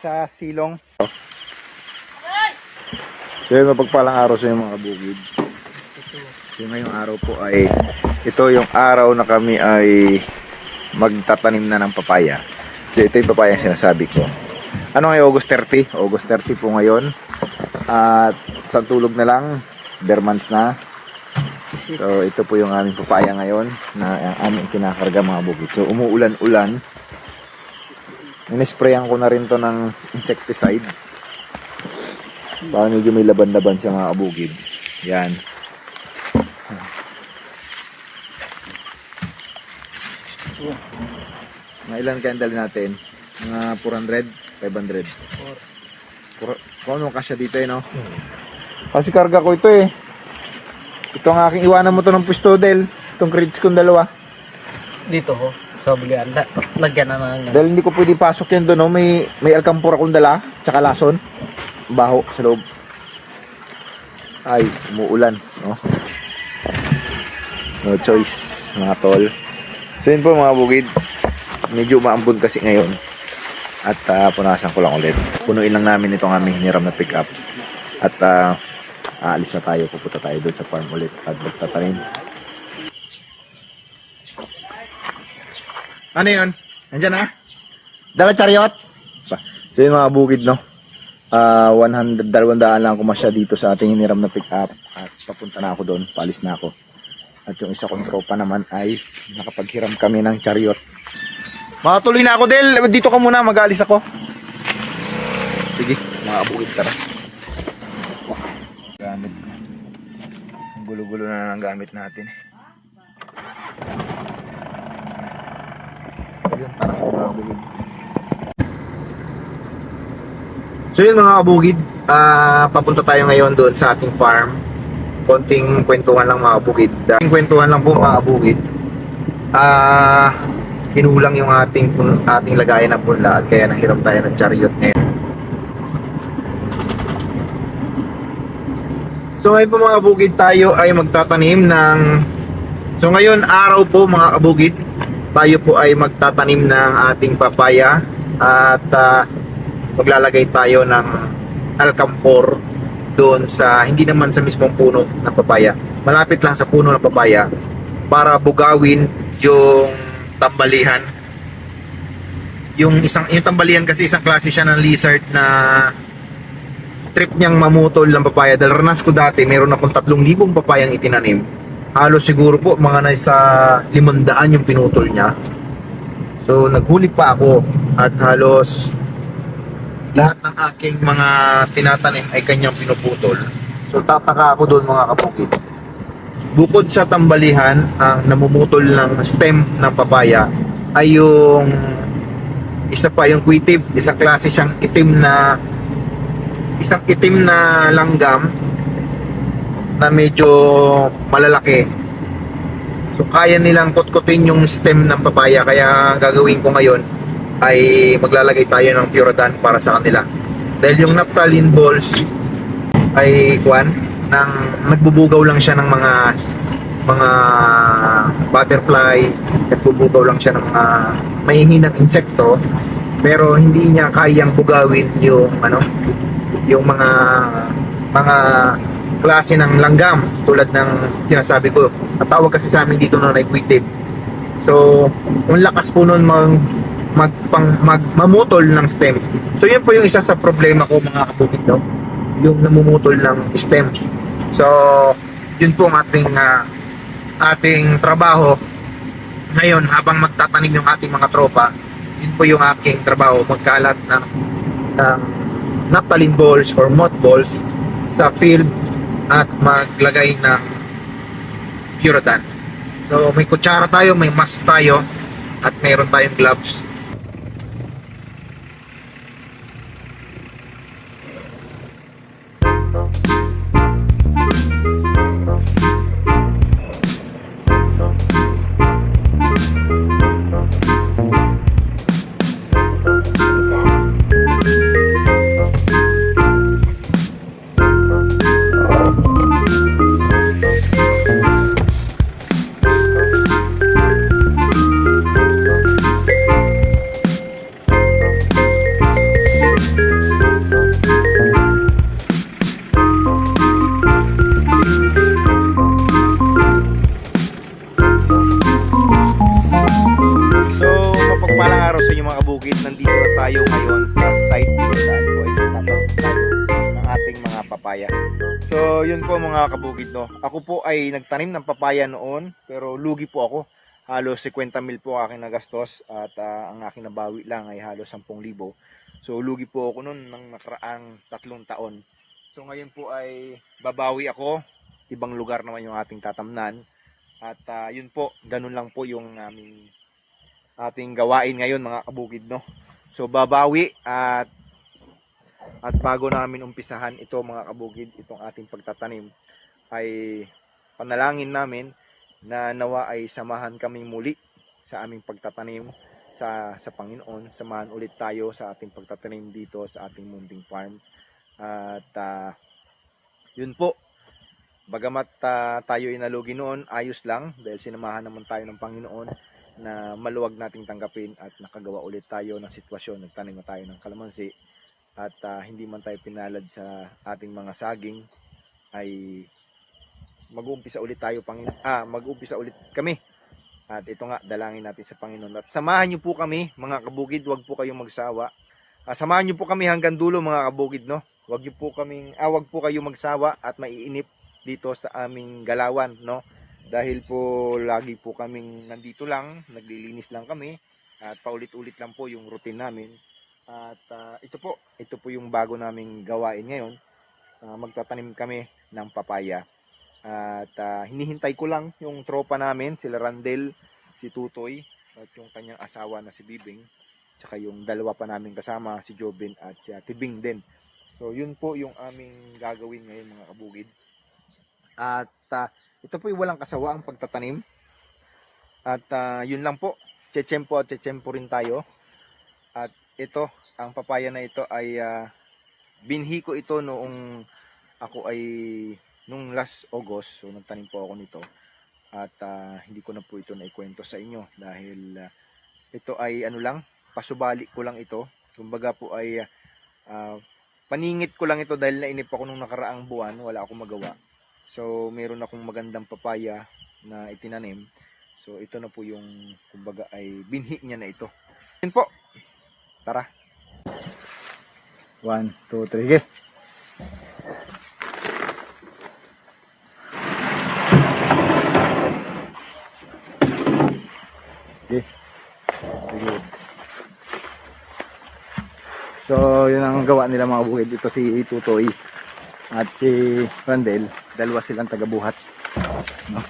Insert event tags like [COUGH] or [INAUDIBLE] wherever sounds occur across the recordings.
sa silong. Yun, mapagpalang araw sa mga bukid. So ngayong araw po ay, ito yung araw na kami ay magtatanim na ng papaya. So ito yung papaya yung sinasabi ko. Ano ngayon, August 30? August 30 po ngayon. At sa tulog na lang, bare months na. So ito po yung aming papaya ngayon na ang aming kinakarga mga bukid. So umuulan-ulan. Inisprayan ko na rin to ng insecticide. Para medyo may laban-laban siya mga kabukid. Yan. Mga ilan dali natin? Mga 400? 500? Puro- Kung ano kasya dito eh, no? Kasi karga ko ito eh. Ito ang aking iwanan mo to ng pwesto, Del. Itong crates kong dalawa. Dito ho, sa bulian. La, lagyan na ng Dahil hindi ko pwede pasok yan doon, no? May, may alkampura akong dala, tsaka lason. Baho sa loob. Ay, umuulan, no? No choice, mga tol. So yun po mga bugid. Medyo umaambon kasi ngayon. At ah, punasan ko lang ulit. Punuin lang namin itong aming hiniram na pick up. At ah, aalis na tayo, pupunta tayo doon sa farm ulit at magtatanim. Ano yun? Nandyan na? Dala chariot? So yun mga bukid, no? Ah, 100, 200 lang kumasya dito sa ating hiniram na pick up at papunta na ako doon, palis na ako. At yung isa kong tropa naman ay nakapaghiram kami ng chariot. Makatuloy na ako, Del. Dito ka muna, mag-alis ako. Sige, mga bukid, tara. Gamit. Ang gulo-gulo na ng gamit natin. Ayun, tara mga kabugid. So yun mga kabugid, ah papunta tayo ngayon doon sa ating farm. Konting kwentuhan lang mga kabugid. Konting kwentuhan lang po mga kabugid. Ah, hinulang yung ating ating lagayan ng punla at kaya nahiram tayo ng chariot ngayon. So ngayon po mga kabugid tayo ay magtatanim ng So ngayon araw po mga kabugid tayo po ay magtatanim ng ating papaya at ah, maglalagay tayo ng alcampor doon sa hindi naman sa mismong puno ng papaya. Malapit lang sa puno ng papaya para bugawin yung tambalihan. Yung isang yung tambalihan kasi isang klase siya ng lizard na trip niyang mamutol ng papaya. Dahil ranas ko dati, meron akong 3,000 papayang itinanim. Halos siguro po mga nasa 500 yung pinutol niya. So naghuli pa ako at halos lahat ng aking mga tinatanim ay kanyang pinuputol. So tataka ako doon mga kapukid. Bukod sa tambalihan, ang namumutol ng stem ng papaya ay yung isa pa yung quitib, isang klase siyang itim na isang itim na langgam na medyo malalaki. So kaya nilang kutkutin yung stem ng papaya kaya ang gagawin ko ngayon ay maglalagay tayo ng Furadan para sa kanila. Dahil yung naphthalene balls ay kuan ng nagbubugaw lang siya ng mga mga butterfly, nagbubugaw lang siya ng mga mahihinang insekto pero hindi niya kayang bugawin yung ano yung mga mga klase ng langgam tulad ng sinasabi ko. Ang tawag kasi sa amin dito na equative. So, ang lakas po nun mag, magpang, mag, mamutol ng stem. So, yun po yung isa sa problema ko mga kabukid, no? Yung namumutol ng stem. So, yun po ang ating, ah, ating trabaho ngayon habang magtatanim yung ating mga tropa. Yun po yung aking trabaho, magkalat ng, ng naphthalene balls or mothballs sa field at maglagay ng Puradan. So may kutsara tayo, may mask tayo at mayroon tayong gloves. No. Ako po ay nagtanim ng papaya noon, pero lugi po ako. Halos 50 mil po aking nagastos at ah, ang aking nabawi lang ay halos 10,000. So, lugi po ako noon ng nakaraang tatlong taon. So, ngayon po ay babawi ako. Ibang lugar naman yung ating tatamnan. At ah, yun po, ganun lang po yung aming ating gawain ngayon mga kabukid, no. So, babawi at at bago namin umpisahan ito mga kabukid, itong ating pagtatanim, ay panalangin namin na nawa ay samahan kaming muli sa aming pagtatanim sa, sa Panginoon. Samahan ulit tayo sa ating pagtatanim dito sa ating munting farm. At ah, yun po, bagamat ah, tayo inalugi noon, ayos lang dahil sinamahan naman tayo ng Panginoon na maluwag nating tanggapin at nakagawa ulit tayo ng sitwasyon. Nagtanim na tayo ng kalamansi at ah, hindi man tayo pinalad sa ating mga saging ay mag-uumpisa ulit tayo Panginoon. Ah mag-uumpisa ulit kami. At ito nga dalangin natin sa Panginoon. At samahan niyo po kami mga kabukid wag po kayong magsawa. Ah, samahan niyo po kami hanggang dulo mga kabukid no? Wag niyo po kaming ah, wag po kayong magsawa at maiinip dito sa aming galawan no? Dahil po lagi po kaming nandito lang naglilinis lang kami at paulit-ulit lang po yung routine namin. At ah, ito po, ito po yung bago naming gawain ngayon. Ah, magtatanim kami ng papaya. At ah, hinihintay ko lang yung tropa namin, sila Randel, si Tutoy, at yung kanyang asawa na si Bibing. Tsaka yung dalawa pa namin kasama, si Jobin at si Ate Bing din. So yun po yung aming gagawin ngayon mga kabugid. At ah, ito po yung walang kasawa ang pagtatanim. At ah, yun lang po, chechempo at chechempo rin tayo. At ito, ang papaya na ito ay ah, binhi ko ito noong ako ay nung last August, so nagtanim po ako nito at uh, hindi ko na po ito naikwento sa inyo dahil uh, ito ay ano lang, pasubali ko lang ito. Kumbaga po ay uh, paningit ko lang ito dahil nainip ako nung nakaraang buwan, wala akong magawa. So meron akong magandang papaya na itinanim. So ito na po yung kumbaga ay binhi niya na ito. Yan po. Tara. 1, 2, 3, So, yun ang gawa nila mga bukid. Ito si Tutoy at si Randel. Dalawa silang tagabuhat. No?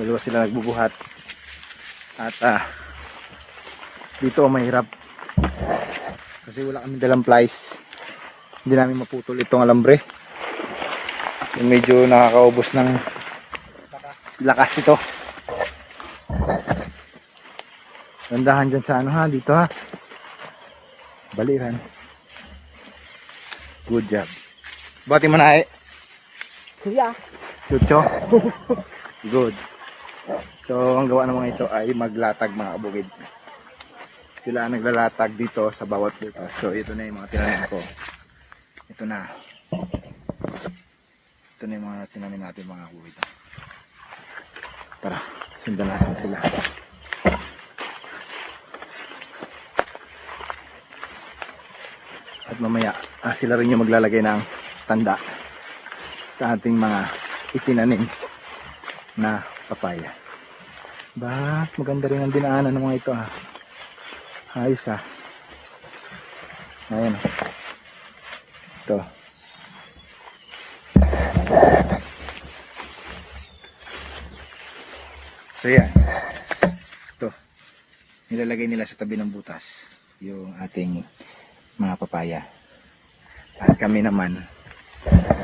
Dalawa sila nagbubuhat. At ah, dito mahirap kasi wala kami dalang plies hindi namin maputol itong alambre yung medyo nakakaubos ng lakas ito Tandahan dyan sa ano ha dito ha baliran good job bati mo na eh Kuya. Lucho [LAUGHS] good so ang gawa ng mga ito ay maglatag mga kabukid sila ang naglalatag dito sa bawat butas. So, ito na yung mga tinanim ko. Ito na. Ito na yung mga tinanim natin mga kuwit. Tara, sundan natin sila. Mamaya, ah, sila rin yung maglalagay ng tanda sa ating mga itinanim na papaya. Ba, maganda rin ang dinaanan ng mga ito ah. Ayos ah. Ayan. Ito. So yan. Ito. Nilalagay nila sa tabi ng butas yung ating mga papaya. At kami naman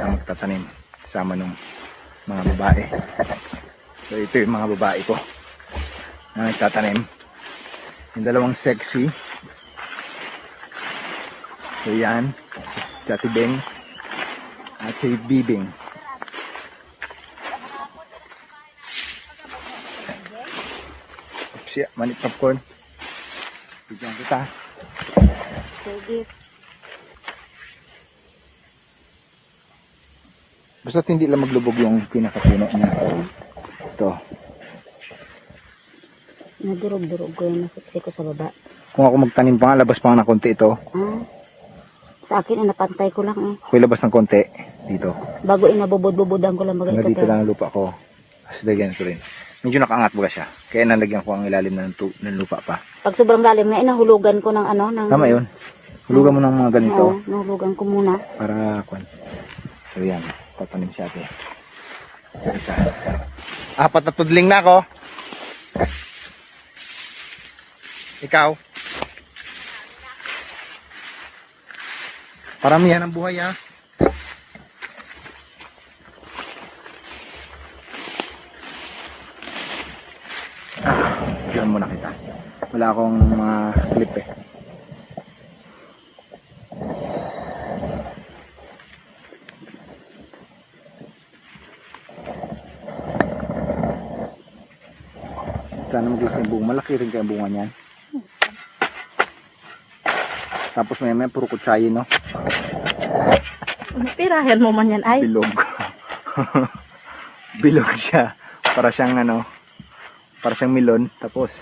ang magtatanim sama ng mga babae. So ito yung mga babae ko na nagtatanim. Yung dalawang sexy. So yan. Si Ate Beng at si Bibing. Yeah, manit popcorn bigyan kita Pwede. basta hindi lang maglubog yung pinakapuno niya ito Nadurog-durog ko yung nasipsi ko sa baba. kung ako magtanim pa nga labas pa nga na konti ito Ah, Sa akin, ah, napantay ko lang eh. Ako'y labas ng konti dito. Bago inabubod-bubodan ko lang Hanggang ito. dito lang ang lupa ko. Tapos lagyan ko rin. Medyo nakaangat baga siya. Kaya nalagyan ko ang ilalim ng, tu- ng lupa pa. Pag sobrang lalim na, inahulugan ko ng ano. Ng, Tama yun. Hulugan mo ng mga ganito Oo, nahulugan ko muna. para kwan. So yan, tatanim siya ate. Isa isa. Apat na tudling na ako. Ikaw. Paramihan ang buhay ah. Diyan muna kita. Wala akong mga clip eh. Sana maglaki yung bunga. Malaki rin yung bunga niyan. Tapos may may puro kutsayin, no? Pirahan mo man yan ay. Bilog. [LAUGHS] Bilog siya. Para siyang ano, para siyang milon. Tapos,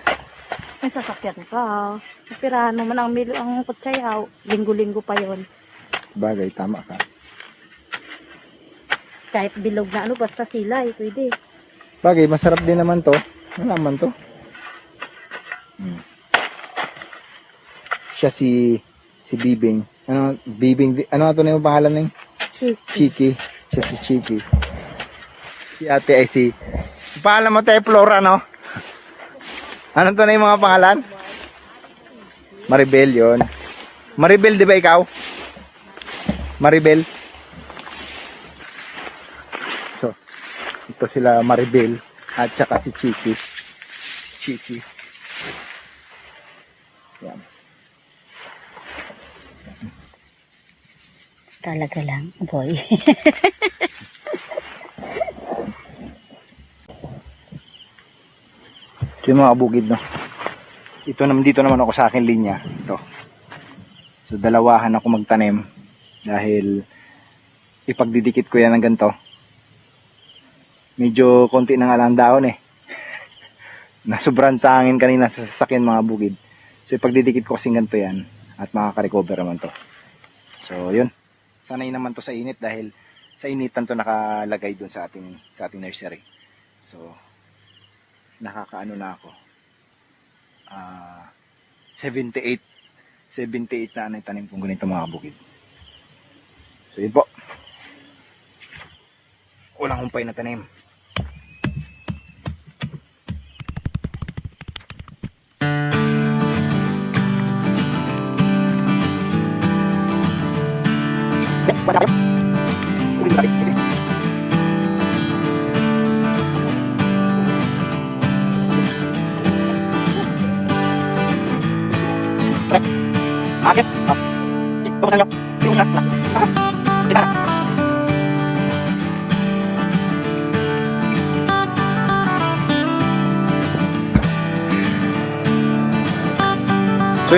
May sasakyan ka. Pirahan mo man ang milo ang kutsayaw. Linggo-linggo pa yon. bagay, tama ka. Kahit bilog na ano, basta sila eh, pwede. Bagay, masarap din naman to. Ano naman to? Hmm. Siya si si Bibing. Ano, Bibing, ano ito na yung pangalan ng Chick. Chiki. Siya si Chiki. Si ate ay si... Pangalan mo tayo Flora, no? Ano to na yung mga pangalan? Maribel yon. Maribel, di ba ikaw? Maribel? So, ito sila Maribel at saka si Chiki. Chiki. Yan. Talaga lang, boy. [LAUGHS] Ito yung mga bukid, no? Ito naman, dito naman ako sa akin linya. Ito. So, dalawahan ako magtanim dahil ipagdidikit ko yan ng ganito. Medyo konti na nga lang daon eh. [LAUGHS] Nasubran sa hangin kanina sa sasakyan mga bukid. So, ipagdidikit ko kasing ganito yan at makaka-recover naman to. So, yun. Sanay naman to sa init dahil sa initan to nakalagay dun sa ating sa ating nursery. So, nakakaano na ako. Ah, 78 78 na yung tanim kong ganito mga bukid. So yun po. Walang humpay na tanim.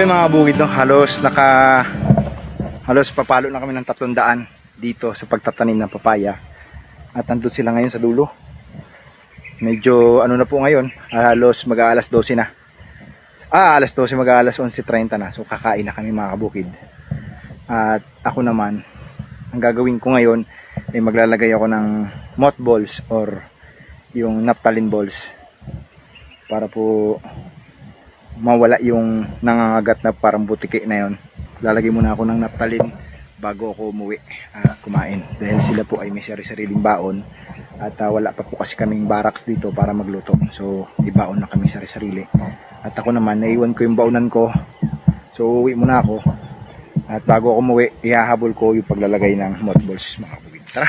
Yung mga bukid no, halos naka halos papalo na kami ng 300 dito sa pagtatanim ng papaya. At nandun sila ngayon sa dulo. Medyo ano na po ngayon, halos mag-aalas 12 na. Ah, alas 12 mag-aalas 11.30 na. So kakain na kami mga kabukid. At ako naman, ang gagawin ko ngayon ay maglalagay ako ng mothballs or yung naphthalene balls para po mawala yung nangangagat na parang butiki na yon. Lalagay muna ako ng naphthalene bago ako umuwi at kumain. Dahil sila po ay may sari-sariling baon at ah, wala pa po kasi kaming barracks dito para magluto. So ibaon na kami sari-sarili. At ako naman naiwan ko yung baonan ko. So uwi muna ako. At bago ako umuwi ihahabol ko yung paglalagay ng mothballs mga kubig tara!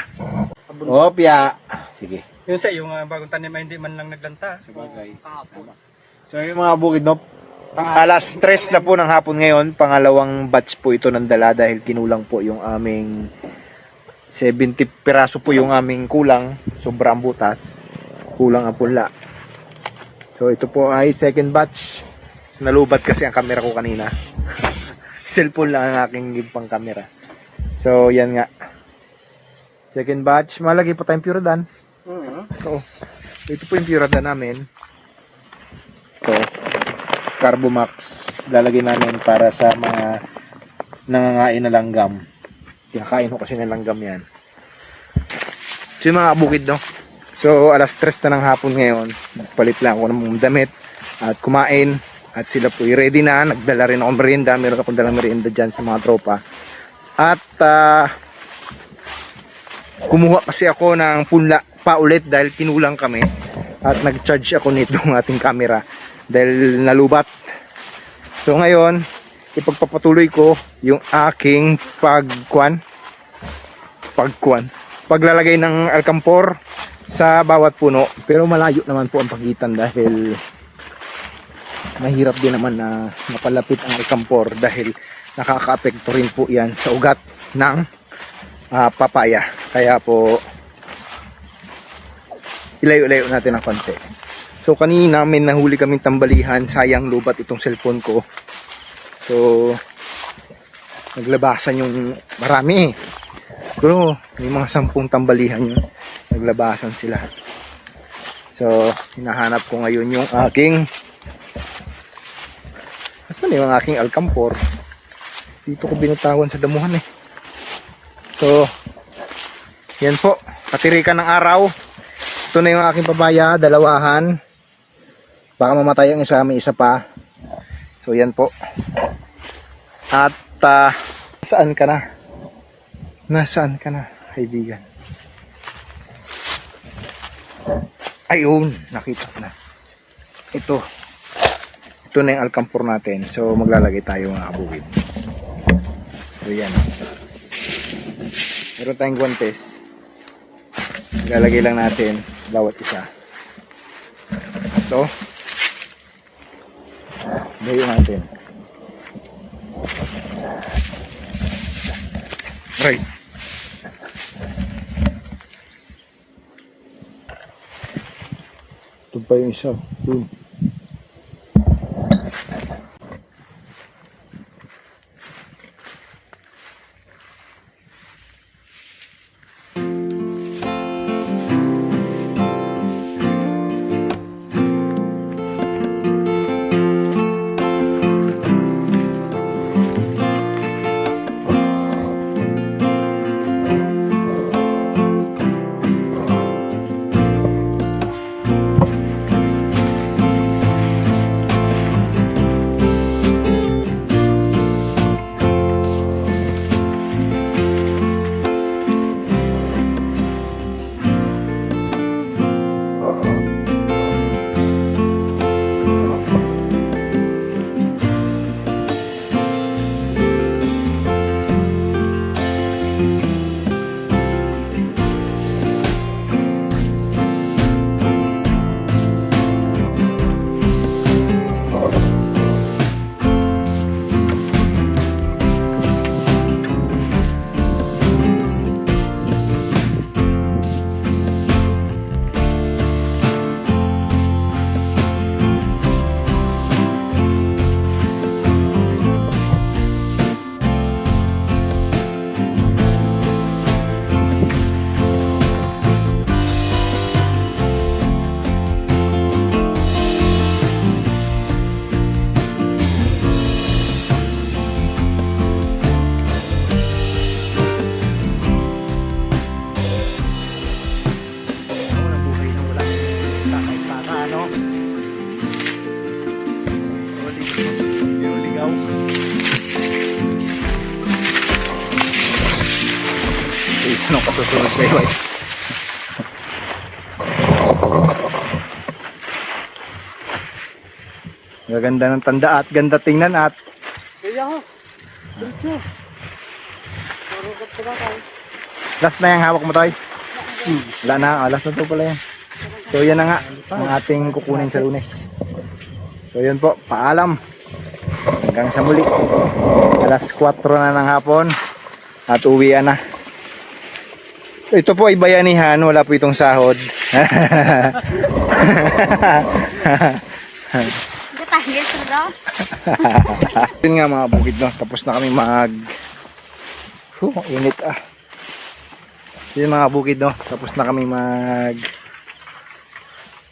Opya sige. Yun sa yung uh, bagong tanim ay hindi man lang naglanta. Sabagay. So yung mga bukid no, alas stress na po ng hapon ngayon, pangalawang batch po ito ng dala dahil kinulang po yung aming 70 piraso po yung aming kulang, sobrang butas, kulang ang punla. So ito po ay second batch. Nalubat kasi ang camera ko kanina. [LAUGHS] Cellphone lang ang aking pang camera. So yan nga. Second batch, malagay pa tayong Puradan. Oo. Ito po yung Purada namin. Carbomax. Lalagay namin para sa mga nangangain na langgam. Kinakain ko kasi ng langgam yan. So yung mga bukid no. So alas 3 na ng hapon ngayon. Palit lang ako ng damit at kumain. At sila po ready na. Nagdala rin ako merienda. Meron akong dalang merienda dyan sa mga tropa. At ah, kumuha kasi ako ng punla pa ulit dahil kinulang kami. At nag-charge ako nitong ating camera dahil nalubat. So ngayon, ipagpapatuloy ko yung aking pagkuan. Pagkuan. Paglalagay ng alkampor sa bawat puno. Pero malayo naman po ang pagitan dahil mahirap din naman na mapalapit ang alkampor dahil nakakaapekto rin po yan sa ugat ng ah, papaya. Kaya po ilayo-layo natin ng konti so kanina may nahuli kaming tambalihan sayang lubat itong cellphone ko So, naglabasan yung marami. Pero, may mga sampung tambalihan yun. Naglabasan sila. So, hinahanap ko ngayon yung aking Asan yung aking alkampor? Dito ko binutawan sa damuhan eh. So, yan po. Katirikan ng araw. Ito na yung aking pabaya, dalawahan. Baka mamatay ang isa, may isa pa. So, yan po. At ah, saan ka na? Nasaan ka na, kaibigan? Ayun, nakita na. Ito. Ito na yung alkampor natin. So, maglalagay tayo mga kabukid. So, yan. Meron tayong guantes. Lalagay lang natin bawat isa. Ito. Dayo natin. Right. Ito pa yung isa. Yun. Nung kasusunod sa iyo. Gaganda ng tanda at ganda tingnan at Kaya ho. Diretso. last na yung hawak mo tayo. Wala na, ah, last na to pala yan. So yan na nga, ang ating kukunin sa lunes. So yun po, paalam. Hanggang sa muli. Alas 4 na ng hapon at uwian na. Ito po ay bayanihan, wala po itong sahod. [LAUGHS] Yun nga mga bukid no, tapos na kami mag Huh, init ah. Yun mga bukid no, tapos na kami mag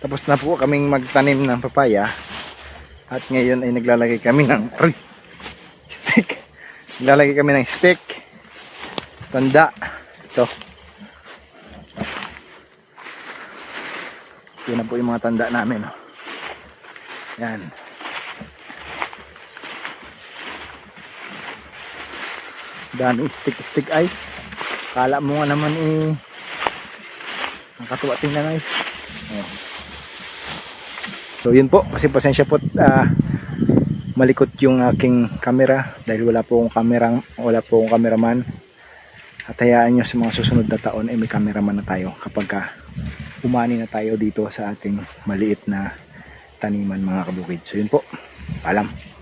tapos na po kaming magtanim ng papaya at ngayon ay naglalagay kami ng [LAUGHS] stick Lalagay kami ng stick. Tanda. Ito. Yun na po yung mga tanda namin. Oh. Yan. Daming stick-stick ay. Kala mo nga naman eh. Nakatuwa tingnan ay. Ayan. So yun po, kasi pasensya po ah, malikot yung aking camera dahil wala po akong kamerang wala po akong cameraman. At hayaan nyo sa mga susunod na taon ay may cameraman na tayo kapag ka umani na tayo dito sa ating maliit na taniman mga kabukid. So yun po, paalam.